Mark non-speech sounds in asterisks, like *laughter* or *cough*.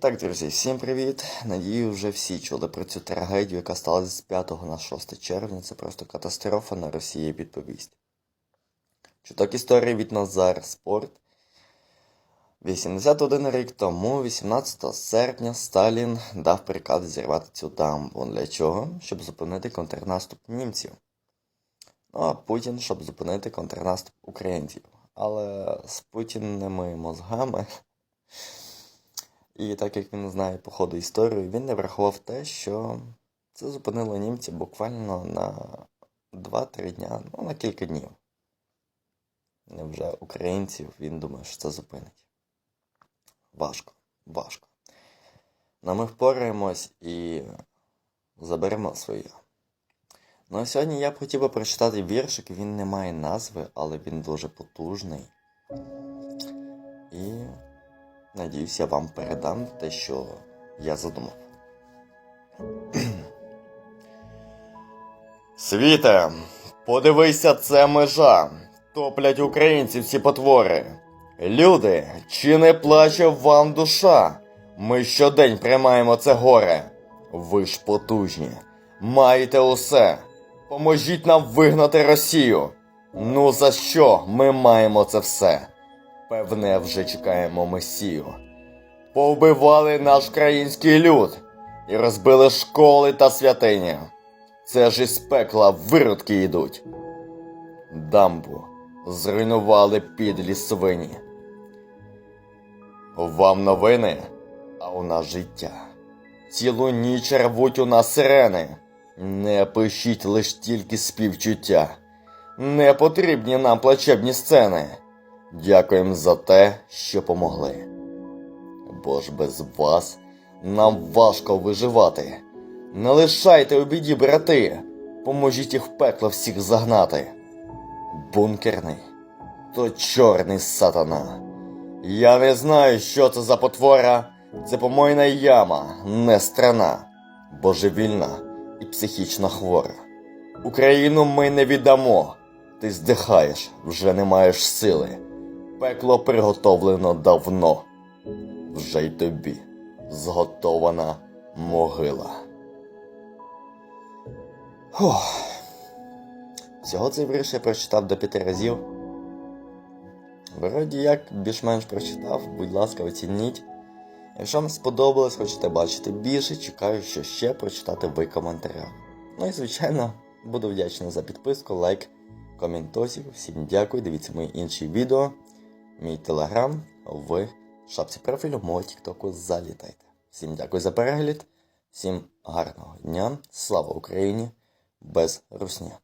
Так, друзі, всім привіт. Надію, вже всі чули про цю трагедію, яка сталася з 5 на 6 червня. Це просто катастрофа на Росії відповість. Чуток історії від Назар Спорт. 81 рік тому, 18 серпня, Сталін дав приказ зірвати цю дамбу. Для чого? Щоб зупинити контрнаступ німців. Ну а Путін, щоб зупинити контрнаступ українців. Але з путінними мозгами. І так як він знає по ходу історію, він не врахував те, що це зупинило німців буквально на 2-3 дня, ну на кілька днів. Невже українців він думає, що це зупинить. Важко, важко. Но ми впораємось і заберемо своє. Ну а сьогодні я б хотів би прочитати віршик, він не має назви, але він дуже потужний. І надіюсь, я вам передам те, що я задумав. *clears throat* Світе, подивися, це межа. Топлять українці всі потвори. Люди, чи не плаче вам душа? Ми щодень приймаємо це горе. Ви ж потужні, маєте усе. Поможіть нам вигнати Росію. Ну за що ми маємо це все? Певне, вже чекаємо Месію. Повбивали наш український люд і розбили школи та святині. Це ж із пекла виродки йдуть. Дамбу зруйнували підлі свині. Вам новини, а у нас життя. Цілу ніч рвуть у нас сирени. Не пишіть лиш тільки співчуття. Не потрібні нам плачебні сцени. Дякуємо за те, що помогли. Бо ж без вас нам важко виживати. Не лишайте у біді, брати, поможіть їх в пекло всіх загнати. Бункерний то чорний сатана. Я не знаю, що це за потвора. Це помойна яма, не страна, божевільна і психічно хвора. Україну ми не віддамо. Ти здихаєш, вже не маєш сили. Пекло приготовлено давно. Вже й тобі зготована могила. Фух. Всього цей вірш я прочитав до п'яти разів. Вроді як більш-менш прочитав, будь ласка, оцініть. Якщо вам сподобалось, хочете бачити більше, чекаю, що ще прочитати в коментарях. Ну і звичайно, буду вдячний за підписку, лайк, коментосів. Всім дякую, дивіться мої інші відео, мій телеграм в шапці профілю мого тіктоку залітайте. Всім дякую за перегляд, всім гарного дня, слава Україні, без русня.